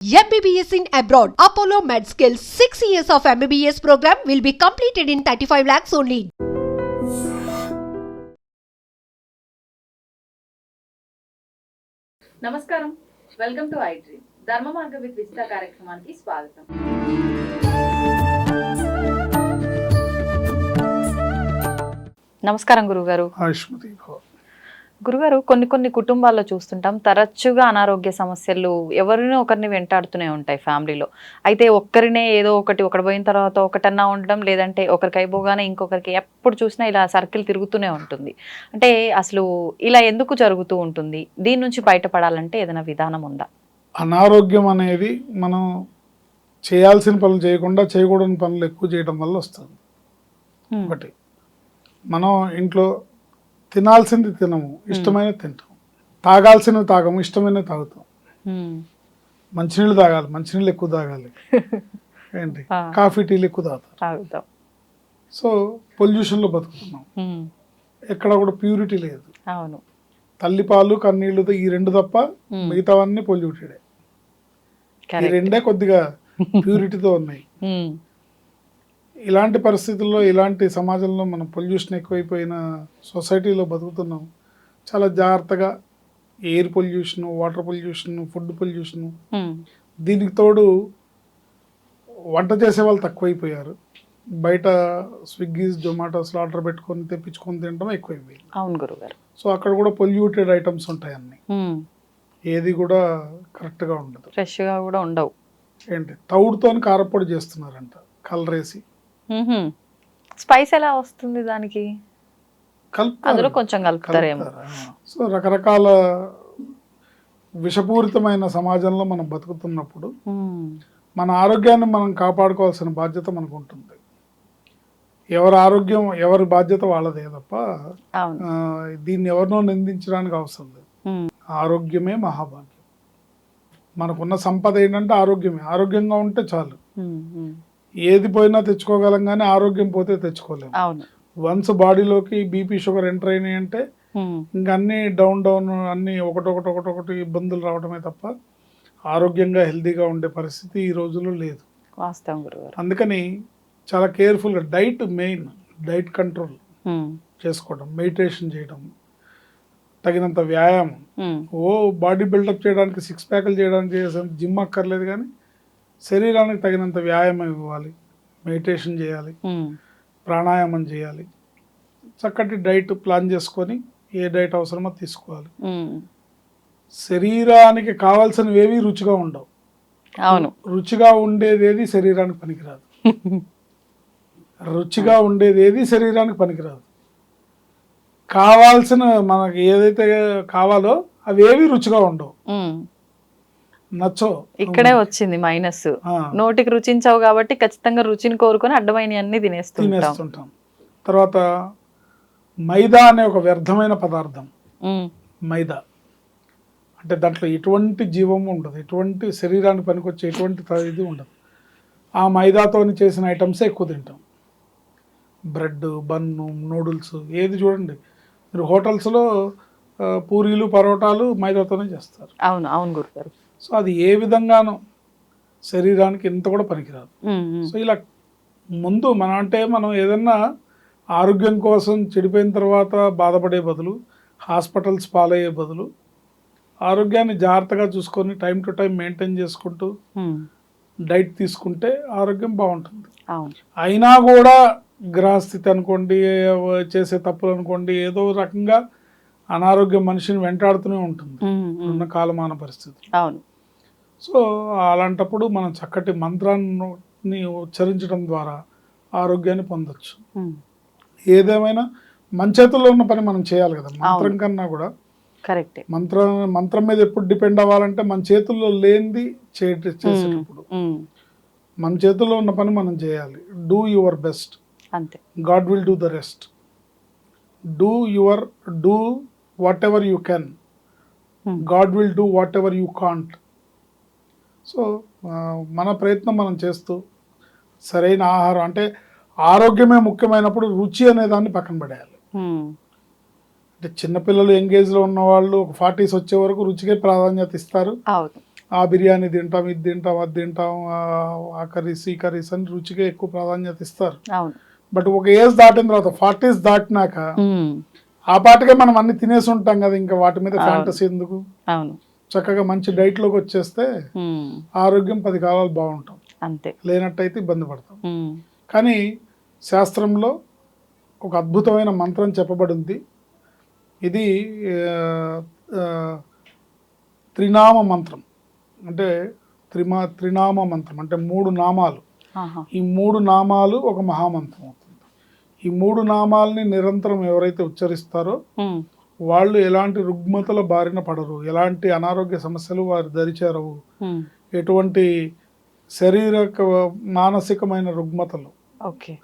MBBS in abroad. Apollo MedSkill 6 years of MBBS program will be completed in 35 lakhs only. నమస్కారం welcome to I Dream Dharma Marga with Vijitha కార్యక్రమానికి స్వాగతం నమస్కారం గురుగారు ఆయుష్మతి భవ గురుగారు కొన్ని కొన్ని కుటుంబాల్లో చూస్తుంటాం తరచుగా అనారోగ్య సమస్యలు ఎవరినో ఒకరిని వెంటాడుతూనే ఉంటాయి ఫ్యామిలీలో. అయితే ఒక్కరినే ఏదో ఒకటి ఒకటి పోయిన తర్వాత ఒకటన్నా ఉండడం లేదంటే ఒకరికి అయిపోగానే ఇంకొకరికి ఎప్పుడు చూసినా ఇలా సర్కిల్ తిరుగుతూనే ఉంటుంది. అంటే అసలు ఇలా ఎందుకు జరుగుతూ ఉంటుంది? దీని నుంచి బయటపడాలంటే ఏదైనా విధానం ఉందా? అనారోగ్యం అనేది మనం చేయాల్సిన పనులు చేయకుండా చేయకూడని పనులు ఎక్కువ చేయడం వల్ల వస్తుంది. ఒకటి మనం ఇంట్లో తినాల్సింది తినము ఇష్టమైన తింటాం తాగాల్సినవి తాగము ఇష్టమైన తాగుతాం. మంచినీళ్ళు తాగాలి మంచినీళ్ళు ఎక్కువ తాగాలి ఏంటి. కాఫీ టీలు ఎక్కువ తాగుతాం సో పొల్యూషన్లో బతుకుతున్నాం. ఎక్కడ కూడా ప్యూరిటీ లేదు అవును తల్లిపాలు కన్నీళ్ళు ఈ రెండు తప్ప. మిగతావన్నీ పొల్యూటెడే ఈ. రెండే కొద్దిగా ప్యూరిటీతో ఉన్నాయి. ఇలాంటి పరిస్థితుల్లో ఇలాంటి సమాజంలో మనం పొల్యూషన్ ఎక్కువైపోయిన సొసైటీలో బతుకుతున్నాం. చాలా జాగ్రత్తగా air pollution water pollution food pollution. దీనికి తోడు వంట చేసే వాళ్ళు తక్కువైపోయారు. బయట స్విగ్గీస్ జొమాటోస్లో ఆర్డర్ పెట్టుకొని తెప్పించుకొని తినడం ఎక్కువైపోయింది. అవును గురుగారు. సో అక్కడ కూడా పొల్యూటెడ్ ఐటమ్స్ ఉంటాయి అన్ని. ఏది కూడా కరెక్ట్గా ఉండదు. ఫ్రెష్గా కూడా ఉండవు. ఏంటి? తౌడుతోని కారపొడి చేస్తున్నారంట. కలర్ వేసి ఉహుం. స్పైస్ ఎలా వస్తుంది దానికి. అందులో కొంచెం కలుపుతారేమో. సో రకరకాల విషపూరితమైన సమాజంలో మనం బతుకుతున్నప్పుడు. మన ఆరోగ్యాన్ని మనం కాపాడుకోవాల్సిన బాధ్యత మనకు ఉంటుంది ఎవరి ఆరోగ్యం ఎవరి బాధ్యత వాళ్ళదే తప్ప దీన్ని ఎవరినో నిందించడానికి అవసరం లేదు. ఆరోగ్యమే మహాభాగ్యం మనకున్న సంపద ఏంటంటే ఆరోగ్యమే ఆరోగ్యంగా ఉంటే చాలు. ఏది పోయినా తెచ్చుకోగలం కానీ ఆరోగ్యం పోతే తెచ్చుకోలేము వన్స్ బాడీలోకి బీపీ షుగర్ ఎంటర్ అయినాయి అంటే. ఇంకా అన్ని డౌన్ డౌన్ అన్ని ఒకటొకటి ఒకటొకటి ఇబ్బందులు రావడమే తప్ప ఆరోగ్యంగా హెల్తీగా ఉండే పరిస్థితి ఈ రోజుల్లో లేదు అందుకని చాలా కేర్ఫుల్గా డైట్ మెయిన్ డైట్ కంట్రోల్. చేసుకోవడం మెడిటేషన్ చేయడం తగినంత వ్యాయామం. ఓ బాడీ బిల్డప్ చేయడానికి సిక్స్ ప్యాక్లు చేయడానికి జిమ్ అక్కర్లేదు కానీ శరీరానికి తగినంత వ్యాయామం ఇవ్వాలి. మెడిటేషన్ చేయాలి. ప్రాణాయామం చేయాలి. చక్కటి డైట్ ప్లాన్ చేసుకొని ఏ డైట్ అవసరమో తీసుకోవాలి. శరీరానికి కావాల్సినవి ఏవి రుచిగా ఉండవు. అవును. రుచిగా ఉండేది ఏది శరీరానికి పనికిరాదు. రుచిగా ఉండేది ఏది శరీరానికి పనికిరాదు. కావాల్సిన మనకి ఏదైతే కావాలో అవి ఏవి రుచిగా ఉండవు. నచ్చో ఇక్కడే వచ్చింది మైనస్. నోటికి రుచించవు కాబట్టి ఖచ్చితంగా రుచిని కోరుకొని అడ్డమైన అన్ని తినేస్తుంటాం. తర్వాత మైదా అనే ఒక వ్యర్థమైన పదార్థం. మైదా. అంటే దాంట్లో ఎటువంటి జీవము ఉండదు. ఎటువంటి శరీరానికి పనికొచ్చే ఎటువంటి ఇది ఉండదు. ఆ మైదాతోని చేసిన ఐటమ్సే ఎక్కువ తింటాం. బ్రెడ్ బన్ను నూడిల్స్ ఏది చూడండి. మీరు హోటల్స్లో పూరీలు పరోటాలు మైదాతోనే చేస్తారు. అవును అవును గురుగారు. సో అది ఏ విధంగానూ శరీరానికి ఇంత కూడా పనికిరాదు. సో ఇలా ముందు మనం అంటే మనం ఏదన్నా ఆరోగ్యం కోసం చెడిపోయిన తర్వాత బాధపడే బదులు హాస్పిటల్స్ పాలయ్యే బదులు ఆరోగ్యాన్ని జాగ్రత్తగా చూసుకొని టైం టు టైం మెయింటైన్ చేసుకుంటూ. డైట్ తీసుకుంటే ఆరోగ్యం బాగుంటుంది అయినా కూడా గ్రహస్థితి అనుకోండి చేసే తప్పులు అనుకోండి ఏదో రకంగా అనారోగ్యం మనిషిని వెంటాడుతూనే ఉంటుంది. ఉన్న కాలమాన పరిస్థితి అవును సో అలాంటప్పుడు మనం చక్కటి మంత్రాన్ని ఉచ్చరించడం ద్వారా ఆరోగ్యాన్ని పొందొచ్చు. ఏదేమైనా మన చేతుల్లో ఉన్న పని మనం చేయాలి కదా మంత్రం కన్నా కూడా. కరెక్టే. మంత్రం మంత్రం మీద ఎప్పుడు డిపెండ్ అవ్వాలంటే మన చేతుల్లో లేనిది చేసేటప్పుడు. మన చేతుల్లో ఉన్న పని మనం చేయాలి. డూ యువర్ బెస్ట్ అంతే. God will do the rest do your do whatever you can. God will do whatever you can't so మన ప్రయత్నం మనం చేస్తూ సరైన ఆహారం అంటే ఆరోగ్యమే ముఖ్యమైనప్పుడు రుచి అనే దాన్ని పక్కన పడేయాలి. అంటే చిన్నపిల్లలు ఎంగేజ్లో ఉన్న వాళ్ళు ఒక ఫార్టీస్ వచ్చే వరకు రుచికే ప్రాధాన్యత ఇస్తారు. ఆ బిర్యానీ తింటాం ఇది తింటాం అది తింటాం ఆ- కర్రీస్ ఈ కర్రీస్ అని రుచిగా ఎక్కువ ప్రాధాన్యత ఇస్తారు. బట్ ఒక ఏజ్ దాటిన తర్వాత ఫార్టీస్ దాటినాక ఆ పాటగా మనం అన్ని తినేసి ఉంటాం కదా ఇంకా వాటి మీద. ఫ్యాంటసీ ఎందుకు? అవును. చక్కగా మంచి డైట్లోకి వచ్చేస్తే ఆరోగ్యం పది కాలాలు బాగుంటాం. అంతే. లేనట్టయితే ఇబ్బంది పడతాం. కానీ శాస్త్రంలో ఒక అద్భుతమైన మంత్రం చెప్పబడింది. ఇది త్రినామ మంత్రం. అంటే త్రిమా త్రినామ మంత్రం. అంటే మూడు నామాలు. ఈ మూడు నామాలు ఒక మహామంత్రం అవుతుంది. ఈ మూడు నామాల్ని నిరంతరం ఎవరైతే ఉచ్చరిస్తారో వాళ్ళు ఎలాంటి రుగ్మతల బారిన పడరు ఎలాంటి అనారోగ్య సమస్యలు వారు దరిచేరవు ఎటువంటి శారీరక మానసికమైన రుగ్మతలు. ఓకే.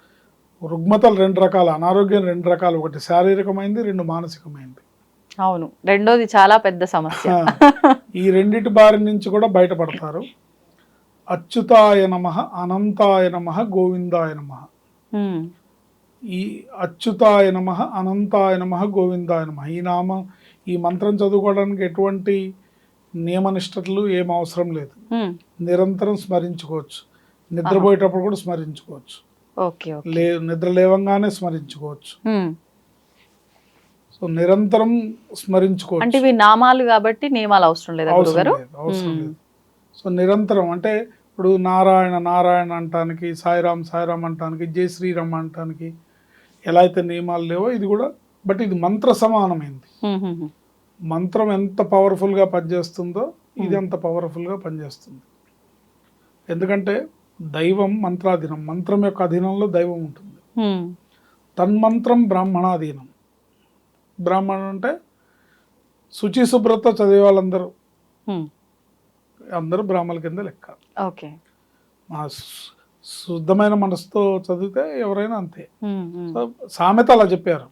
రుగ్మతలు రెండు రకాల అనారోగ్యం రెండు రకాలు ఒకటి శారీరకమైంది రెండు మానసికమైంది. అవును రెండోది చాలా పెద్ద సమస్య. ఈ రెండిటి బారి నుంచి కూడా బయటపడతారు. అచ్యుతాయ నమ అనంతాయ నమ గోవిందాయ నమ. ఈ అచ్యుతాయ నమ అనంతాయ నమ గోవిందాయ నమ. ఈ నామం ఈ మంత్రం చదువుకోవడానికి ఎటువంటి నియమనిష్టతలు ఏం అవసరం లేదు. నిరంతరం స్మరించుకోవచ్చు. నిద్రపోయేటప్పుడు కూడా స్మరించుకోవచ్చు. లే నిద్ర లేవంగానే స్మరించుకోవచ్చు. సో నిరంతరం అంటే స్మరించుకోవచ్చు ఇవి నామాలు కాబట్టి నియమాలు అవసరం లేదా అవసరం. లేదు. సో నిరంతరం అంటే ఇప్పుడు నారాయణ నారాయణ అంటానికి సాయిరామ్ సాయిరామ్ అంటానికి జై శ్రీరామ్ అంటానికి ఎలా అయితే నియమాలు లేవో ఇది కూడా బట్ ఇది మంత్ర సమానమైంది. మంత్రం ఎంత పవర్ఫుల్గా పనిచేస్తుందో ఇది అంత పవర్ఫుల్గా పనిచేస్తుంది. ఎందుకంటే దైవం మంత్రాధీనం మంత్రం యొక్క అధీనంలో దైవం ఉంటుంది. తన్మంత్రం బ్రాహ్మణాధీనం. బ్రాహ్మణుడు అంటే శుచి శుభ్రత చదివే వాళ్ళందరూ. అందరూ బ్రాహ్మణుల కింద లెక్క. ఓకే. మా శుద్ధమైన మనసుతో చదివితే ఎవరైనా అంతే. సామెత అలా చెప్పారు.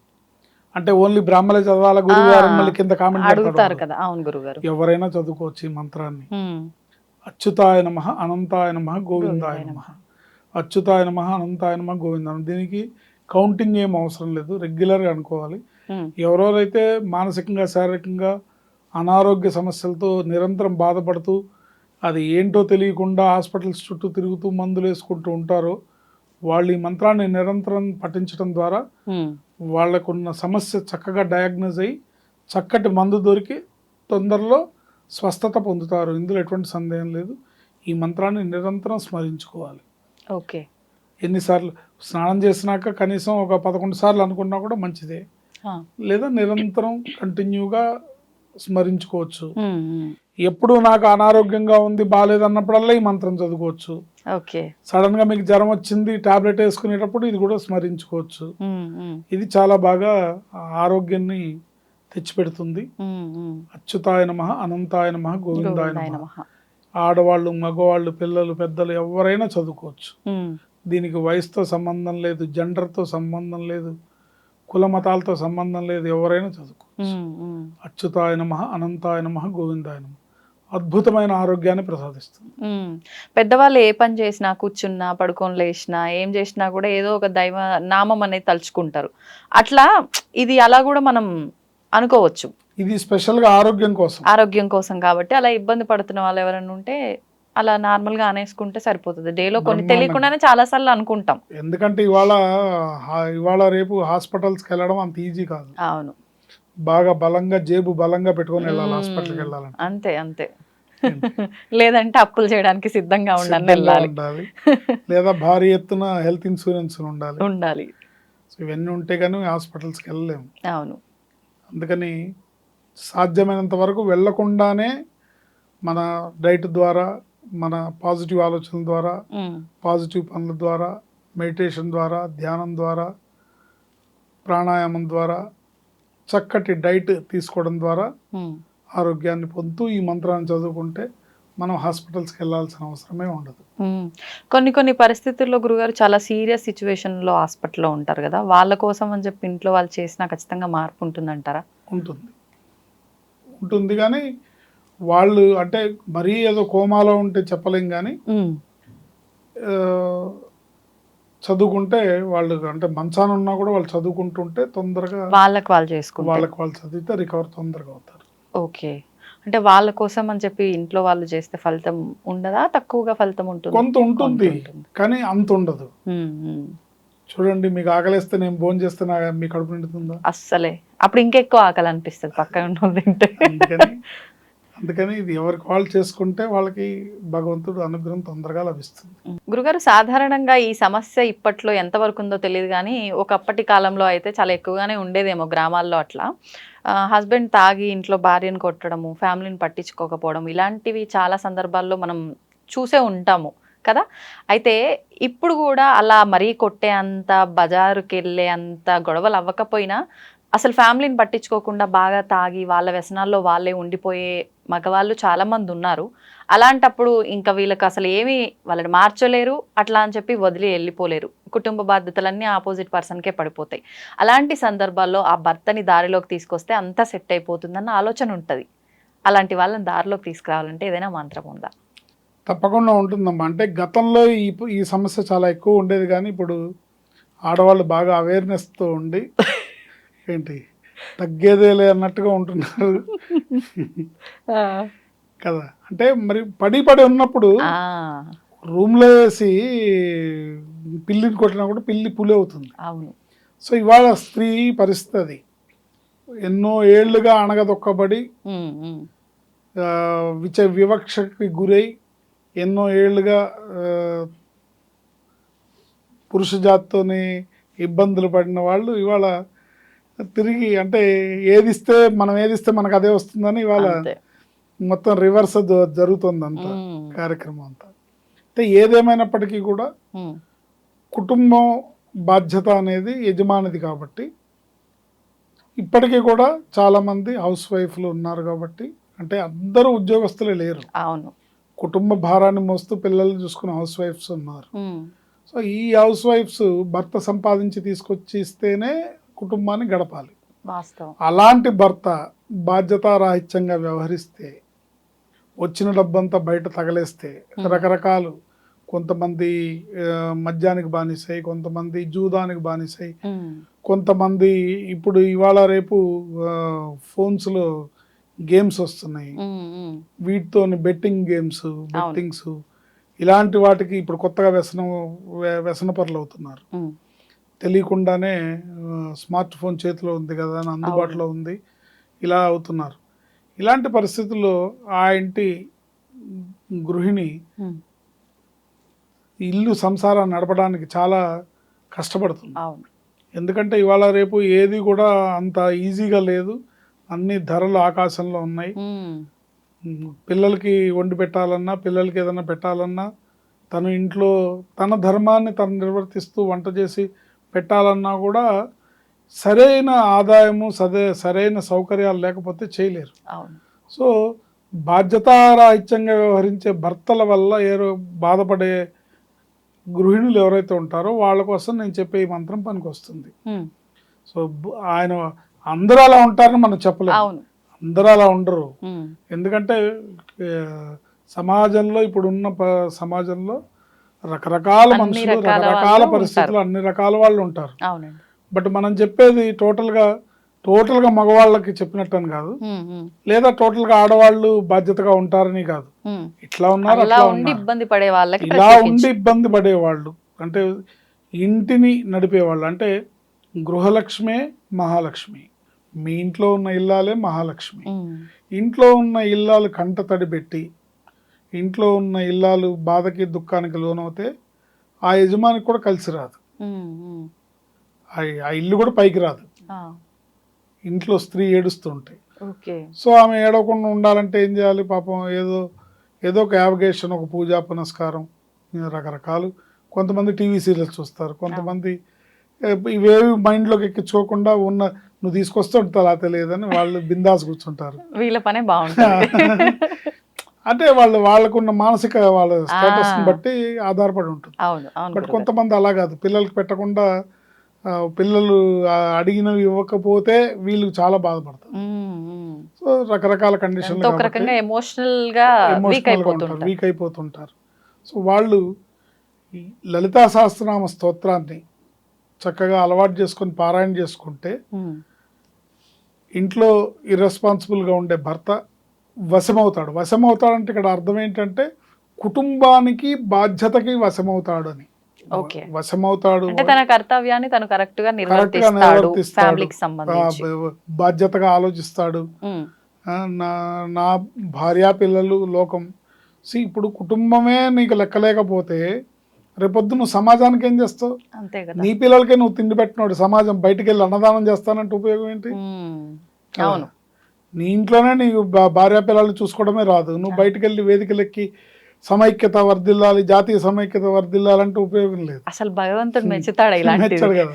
అంటే ఓన్లీ బ్రాహ్మణే చదవాల? గురువు గారు మళ్ళీ కింద కామెంట్ అడుగుతారు కదా. అవును గురుగారు. ఎవరైనా చదువుకోవచ్చు ఈ మంత్రాన్ని. అచ్యుతాయ నమ అనంతాయ నమ గోవిందాయ నమ. అచ్యుతాయ నమ అనంతాయ నమ గోవిందాయ నమః. దీనికి కౌంటింగ్ ఏం అవసరం లేదు. రెగ్యులర్గా అనుకోవాలి. ఎవరెవరైతే మానసికంగా శారీరకంగా అనారోగ్య సమస్యలతో నిరంతరం బాధపడుతూ అది ఏంటో తెలియకుండా హాస్పిటల్స్ చుట్టూ తిరుగుతూ మందులు వేసుకుంటూ ఉంటారో. వాళ్ళు ఈ మంత్రాన్ని నిరంతరం పఠించడం ద్వారా వాళ్ళకున్న సమస్య చక్కగా డయాగ్నోజ్ అయ్యి చక్కటి మందు దొరికి తొందరలో స్వస్థత పొందుతారు. ఇందులో ఎటువంటి సందేహం లేదు. ఈ మంత్రాన్ని నిరంతరం స్మరించుకోవాలి. ఓకే. ఎన్నిసార్లు స్నానం చేసినాక కనీసం ఒక పదకొండు సార్లు అనుకున్నా కూడా మంచిదే. లేదా నిరంతరం కంటిన్యూగా స్మరించుకోవచ్చు. ఎప్పుడు నాకు అనారోగ్యంగా ఉంది బాగాలేదన్నప్పుడల్లా ఈ మంత్రం చదువుకోవచ్చు. ఓకే. సడన్గా మీకు జ్వరం వచ్చింది టాబ్లెట్ వేసుకునేటప్పుడు ఇది కూడా స్మరించుకోవచ్చు. ఇది చాలా బాగా ఆరోగ్యాన్ని తెచ్చిపెడుతుంది. అచ్యుతాయ నమ అనంతాయ నమ గోవిందాయ నమ. ఆడవాళ్ళు మగవాళ్ళు పిల్లలు పెద్దలు ఎవరైనా చదువుకోవచ్చు. దీనికి వయసుతో సంబంధం లేదు జెండర్తో సంబంధం లేదు కుల మతాలతో సంబంధం లేదు ఎవరైనా చదువుకోవచ్చు. అచ్యుతాయ నమ అనంతాయ నమ గోవిందాయ నమ. అద్భుతమైన ఆరోగ్యాన్ని ప్రసాదిస్తుంది. పెద్దవాళ్ళు ఏ పని చేసినా కూర్చున్నా పడుకొని లేచినా ఏం చేసినా కూడా ఏదో ఒక దైవ నామం అనేది తలుచుకుంటారు. అట్లా ఇది అలా కూడా మనం అనుకోవచ్చు. ఇది స్పెషల్గా ఆరోగ్యం కోసం. ఆరోగ్యం కోసం కాబట్టి అలా ఇబ్బంది పడుతున్న వాళ్ళు ఎవరైనా ఉంటే అలా నార్మల్గా అనేసుకుంటే సరిపోతుంది. డేలో కొన్ని. తెలియకుండానే చాలా సార్లు అనుకుంటాం. ఎందుకంటే ఇవాళ ఇవాళ రేపు హాస్పిటల్స్కి వెళ్ళడం అంత ఈజీ కాదు. అవును. బాగా బలంగా జేబు బలంగా పెట్టుకొని వెళ్ళాలి. హాస్పిటల్కి వెళ్ళాలంటే. అంతే అంతే. లేదంటే అప్పులు చేయడానికి సిద్ధంగా ఉండాలి ఉండాలి. లేదా భారీ ఎత్తున హెల్త్ ఇన్సూరెన్స్ ఉండాలి. ఉండాలి. సో ఇవన్నీ ఉంటే కానీ హాస్పిటల్స్కి వెళ్ళలేము అవును. అందుకని సాధ్యమైనంత వరకు వెళ్ళకుండానే మన డైట్ ద్వారా మన పాజిటివ్ ఆలోచనల ద్వారా పాజిటివ్ పనుల ద్వారా మెడిటేషన్ ద్వారా ధ్యానం ద్వారా ప్రాణాయామం ద్వారా చక్కటి డైట్ తీసుకోవడం ద్వారా. ఆరోగ్యాన్ని పొందుతూ ఈ మంత్రాన్ని చదువుకుంటే మనం హాస్పిటల్స్కి వెళ్ళాల్సిన అవసరమే ఉండదు. కొన్ని కొన్ని పరిస్థితుల్లో గురుగారు చాలా సీరియస్ సిచ్యువేషన్లో హాస్పిటల్లో ఉంటారు కదా వాళ్ళ కోసం అని చెప్పి ఇంట్లో వాళ్ళు చేసినా ఖచ్చితంగా మార్పు ఉంటుందంటారా? ఉంటుంది. ఉంటుంది కానీ వాళ్ళు అంటే మరీ ఏదో కోమాలో ఉంటే చెప్పలేం కానీ చదువుకుంటే వాళ్ళు అంటే మంచాన ఉన్నా కూడా వాళ్ళు చదువుకుంటుంటే తొందరగా వాళ్ళకి వాళ్ళు చేసుకుంటారు వాళ్ళకి వాళ్ళు చదివితే రికవర్ తొందరగా అవుతారు. ఓకే. అంటే వాళ్ళ కోసం అని చెప్పి ఇంట్లో వాళ్ళు చేస్తే ఫలితం ఉండదా? తక్కువగా ఫలితం ఉంటుంది? కొంత ఉంటుంది. కానీ అంత ఉండదు. చూడండి మీకు ఆకలిస్తే నేను భోజనం చేస్తే మీ కడుపు నిండుతుందా? అస్సలే. అప్పుడు ఇంకెక్కువ ఆకలి అనిపిస్తుంది పక్కన ఉన్న తింటే అందుకని ఇది ఎవరికి వాళ్ళు చేసుకుంటే వాళ్ళకి భగవంతుడు అనుగ్రహం తొందరగా లభిస్తుంది. గురుగారు సాధారణంగా ఈ సమస్య ఇప్పట్లో ఎంతవరకు ఉందో తెలియదు కానీ ఒకప్పటి కాలంలో అయితే చాలా ఎక్కువగానే ఉండేదేమో గ్రామాల్లో అట్లా. హస్బెండ్ తాగి ఇంట్లో భార్యను కొట్టడము ఫ్యామిలీని పట్టించుకోకపోవడం ఇలాంటివి చాలా సందర్భాల్లో మనం చూసే ఉంటాము కదా? అయితే ఇప్పుడు కూడా అలా మరీ కొట్టే అంత బజారుకి వెళ్ళే అంత గొడవలు అవ్వకపోయినా అసలు ఫ్యామిలీని పట్టించుకోకుండా బాగా తాగి వాళ్ళ వ్యసనాల్లో వాళ్ళే ఉండిపోయే మగవాళ్ళు చాలామంది ఉన్నారు. అలాంటప్పుడు ఇంకా వీళ్ళకి అసలు ఏమీ వాళ్ళని మార్చలేరు అట్లా అని చెప్పి వదిలి వెళ్ళిపోలేరు. కుటుంబ బాధ్యతలన్నీ ఆపోజిట్ పర్సన్కే పడిపోతాయి. అలాంటి సందర్భాల్లో ఆ భర్తని దారిలోకి తీసుకొస్తే అంతా సెట్ అయిపోతుందన్న ఆలోచన ఉంటుంది. అలాంటి వాళ్ళని దారిలోకి తీసుకురావాలంటే ఏదైనా మంత్రం ఉందా? తప్పకుండా ఉంటుందమ్మా. అంటే గతంలో ఈ ఈ సమస్య చాలా ఎక్కువ ఉండేది కానీ ఇప్పుడు ఆడవాళ్ళు బాగా అవేర్నెస్తో ఉండి ఏంటి? తగ్గేదేలే అన్నట్టుగా ఉంటున్నారు. కదా? అంటే మరి పడి పడి ఉన్నప్పుడు రూమ్లో వేసి పిల్లిని కొట్టినా కూడా పిల్లి పులి అవుతుంది. అవును. సో ఇవాళ స్త్రీ పరిస్థితి. అది ఎన్నో ఏళ్ళుగా అణగదొక్కబడి విచ వివక్షకి గురై ఎన్నో ఏళ్ళుగా ఆ, పురుష జాతితోని ఇబ్బందులు పడిన వాళ్ళు ఇవాళ తిరిగి అంటే ఏదిస్తే మనం ఏదిస్తే మనకు అదే వస్తుందని ఇవాళ. మొత్తం రివర్స్ జరుగుతుంది అంతా కార్యక్రమం అంతా. అంటే ఏదేమైనప్పటికీ కూడా కుటుంబం బాధ్యత అనేది యజమానిది కాబట్టి ఇప్పటికీ కూడా చాలామంది హౌస్ వైఫ్లు ఉన్నారు కాబట్టి అంటే అందరూ ఉద్యోగస్తులే లేరు. అవును. కుటుంబ భారాన్ని మోస్తూ పిల్లల్ని చూసుకునే హౌస్ వైఫ్స్ ఉన్నారు. సో ఈ హౌస్ వైఫ్స్ భర్త సంపాదించి తీసుకొచ్చి ఇస్తేనే కుటుంబాన్ని గడపాలి. అలాంటి భర్త బాధ్యతారాహిత్యంగా వ్యవహరిస్తే వచ్చిన డబ్బంతా బయట తగలేస్తే రకరకాలు కొంతమంది మద్యానికి బానిసై కొంతమంది జూదానికి బానిసై ఉమ్, కొంతమంది ఇప్పుడు ఇవాళ రేపు పhones-లో గేమ్స్ వస్తున్నాయి. వీటితో బెట్టింగ్ గేమ్స్ బెట్టింగ్స్ ఇలాంటి వాటికి ఇప్పుడు కొత్తగా వ్యసనం వ్య- వ్యసన పరులు అవుతున్నారు తెలియకుండానే స్మార్ట్ ఫోన్ చేతిలో ఉంది కదా అని అందుబాటులో ఉంది. ఇలా అవుతున్నారు. ఇలాంటి పరిస్థితుల్లో ఆ ఇంటి గృహిణి ఇల్లు సంసారాన్ని నడపడానికి చాలా కష్టపడుతుంది. ఎందుకంటే ఇవాళ రేపు ఏది కూడా అంత ఈజీగా లేదు. అన్ని ధరలు ఆకాశంలో ఉన్నాయి. పిల్లలకి వండి పెట్టాలన్నా పిల్లలకి ఏదైనా పెట్టాలన్నా తను ఇంట్లో తన ధర్మాన్ని తను నిర్వర్తిస్తూ వంట చేసి పెట్టాలన్నా కూడా సరైన ఆదాయము సదే సరైన సౌకర్యాలు లేకపోతే చేయలేరు. సో బాధ్యతారాహిత్యంగా వ్యవహరించే భర్తల వల్ల ఏరో బాధపడే గృహిణులు ఎవరైతే ఉంటారో వాళ్ళ కోసం నేను చెప్పే ఈ మంత్రం పనికొస్తుంది. సో ఆయన అందరూ అలా ఉంటారని మనం చెప్పలేము. అందరూ అలా ఉండరు. ఎందుకంటే సమాజంలో ఇప్పుడు ఉన్న ప- సమాజంలో రకరకాల మనుషులు రకాల రకరకాల పరిస్థితులు అన్ని రకాల వాళ్ళు ఉంటారు. బట్ మనం చెప్పేది టోటల్గా టోటల్గా మగవాళ్ళకి చెప్పినట్టు అని కాదు లేదా టోటల్గా ఆడవాళ్ళు బాధ్యతగా ఉంటారని కాదు. ఇట్లా ఉన్నారు అలా అట్లా ఉండి ఉన్నారు. ఇబ్బంది పడే వాళ్ళకి ఇలా. ఉండి ఇబ్బంది పడేవాళ్ళు అంటే ఇంటిని నడిపేవాళ్ళు అంటే గృహలక్ష్మే మహాలక్ష్మి. మీ ఇంట్లో ఉన్న ఇల్లాలే మహాలక్ష్మి. ఇంట్లో ఉన్న ఇల్లాలు కంట తడి పెట్టి ఇంట్లో ఉన్న ఇల్లాలు బాధకి దుఃఖానికి లోనవుతే ఆ యజమానికి కూడా కలిసి రాదు. ఆ- ఇల్లు కూడా పైకి రాదు. ఇంట్లో స్త్రీ ఏడుస్తుంటాయి సో ఆమె ఏడవకుండా ఉండాలంటే ఏం చేయాలి? పాపం ఏదో ఏదో ఒక యావగేషన్ ఒక పూజా పునస్కారం రకరకాలు. కొంతమంది టీవీ సీరియల్స్ చూస్తారు. కొంతమంది ఇవేవి మైండ్లోకి ఎక్కించుకోకుండా ఉన్న నువ్వు తీసుకొస్తే ఉంటుంది అలా తెలియదని వాళ్ళు బిందాస్ కూర్చుంటారు. వీళ్ళ పనే బాగుంటుంది. అంటే వాళ్ళు వాళ్ళకున్న మానసిక వాళ్ళ స్టేటస్. బట్టి ఆధారపడి ఉంటుంది బట్. కొంతమంది అలా కాదు పిల్లలకి పెట్టకుండా పిల్లలు అడిగినవి ఇవ్వకపోతే వీళ్ళు చాలా బాధపడతారు. సో రకరకాల కండిషన్లు ఎమోషనల్గా వీక్ అయిపోతుంటారు సో వాళ్ళు లలితా సహస్రనామ స్తోత్రాన్ని చక్కగా అలవాటు చేసుకొని పారాయణ చేసుకుంటే ఇంట్లో irresponsible గా ఉండే భర్త వశమవుతాడు. వశమవుతాడు అంటే ఇక్కడ అర్థం ఏంటంటే కుటుంబానికి బాధ్యతకి వశమవుతాడు అని ఓకే. వశమవుతాడు తన కర్తవ్యాన్ని తను కరెక్ట్గా నిర్వర్తిస్తాడు ఫ్యామిలీకి సంబంధించి. బాధ్యతగా ఆలోచిస్తాడు. నా నా భార్య పిల్లలు లోకం. సి ఇప్పుడు కుటుంబమే నీకు లెక్కలేకపోతే రేపొద్దు నువ్వు సమాజానికి ఏం చేస్తావు? నీ పిల్లలకే నువ్వు తిండి పెట్టినోడు. సమాజం బయటికి వెళ్ళి అన్నదానం చేస్తానంటే ఉపయోగం ఏంటి? అవును. నీ ఇంట్లోనే నీకు భా- భార్య పిల్లల్ని చూసుకోవడమే రాదు. నువ్వు బయటికి వెళ్ళి వేదికలెక్కి సమైక్యత వర్ధిల్లాలి జాతీయ సమైక్యత వర్ధిల్లాలంటే ఉపయోగం లేదు. అసలు భగవంతుడు మెచ్చుతాడు మెచ్చాడు కదా.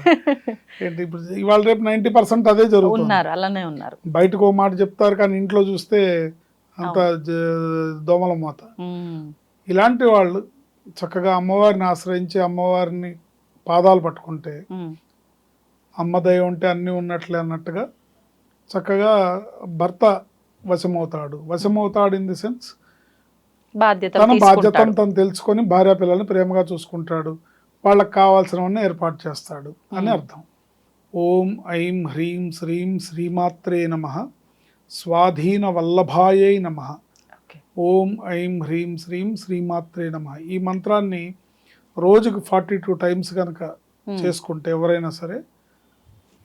ఇప్పుడు ఇవాళ రేపు నైంటీ పర్సెంట్ అదే జరుగుతుంది. ఉన్నారు అలానే ఉన్నారు. బయటకు ఓ మాట చెప్తారు కానీ ఇంట్లో చూస్తే అంత దోమల మూత. ఇలాంటి వాళ్ళు చక్కగా అమ్మవారిని ఆశ్రయించి అమ్మవారిని పాదాలు పట్టుకుంటే అమ్మ దయ ఉంటే అన్నీ ఉన్నట్లే అన్నట్టుగా చక్కగా భర్త వశమవుతాడు. వశమవుతాడు ఇన్ ది సెన్స్ తన బాధ్యతను తను తెలుసుకొని భార్య పిల్లల్ని ప్రేమగా చూసుకుంటాడు. వాళ్ళకి కావాల్సినవన్నీ ఏర్పాటు చేస్తాడు అని. అర్థం. ఓం ఐం హ్రీం శ్రీం శ్రీమాత్రే నమ. స్వాధీన వల్లభాయై నమ. ఓం ఐం హ్రీం శ్రీం శ్రీమాత్రే నమ. ఈ మంత్రాన్ని రోజుకు ఫార్టీ టూ టైమ్స్ కనుక చేసుకుంటే ఎవరైనా సరే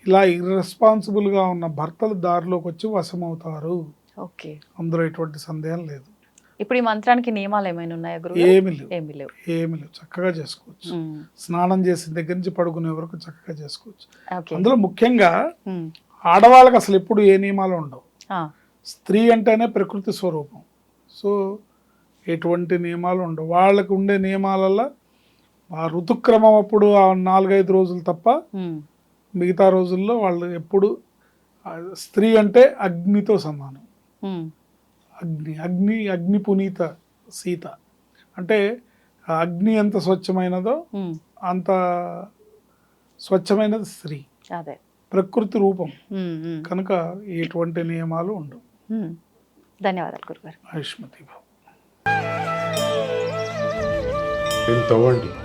ఇలా ఇర్రెస్పాన్సిబుల్గా ఉన్న భర్తలు దారిలోకి వచ్చి వశమవుతారు. ఓకే. అందులో ఎటువంటి సందేహం లేదు. ఇప్పుడు ఈ మంత్రానికి నియమాలు ఏమైనా ఉన్నాయా గురువు ఏమి లేవు. ఏమి లేవు. ఏమి లేవు. చక్కగా చేసుకోవచ్చు. స్నానం చేసిన దగ్గర నుంచి పడుకునే వరకు చక్కగా చేసుకోవచ్చు. అందులో ముఖ్యంగా ఆడవాళ్ళకి అసలు ఎప్పుడు ఏ నియమాలు ఉండవు. స్త్రీ అంటేనే ప్రకృతి స్వరూపం. సో ఎటువంటి నియమాలు ఉండవు. వాళ్ళకి ఉండే నియమాలలో ఆ ఋతుక్రమం అప్పుడు ఆ నాలుగైదు రోజులు తప్ప మిగతా రోజుల్లో వాళ్ళు ఎప్పుడు స్త్రీ అంటే అగ్నితో సమానం. అగ్ని అగ్ని అగ్ని పునీత సీత. అంటే అగ్ని ఎంత స్వచ్ఛమైనదో అంత స్వచ్ఛమైనది స్త్రీ. అదే. ప్రకృతి రూపం. కనుక ఎటువంటి నియమాలు ఉండవు. ధన్యవాదాలు గురుగారు. ఆయుష్మతి తవ్వండి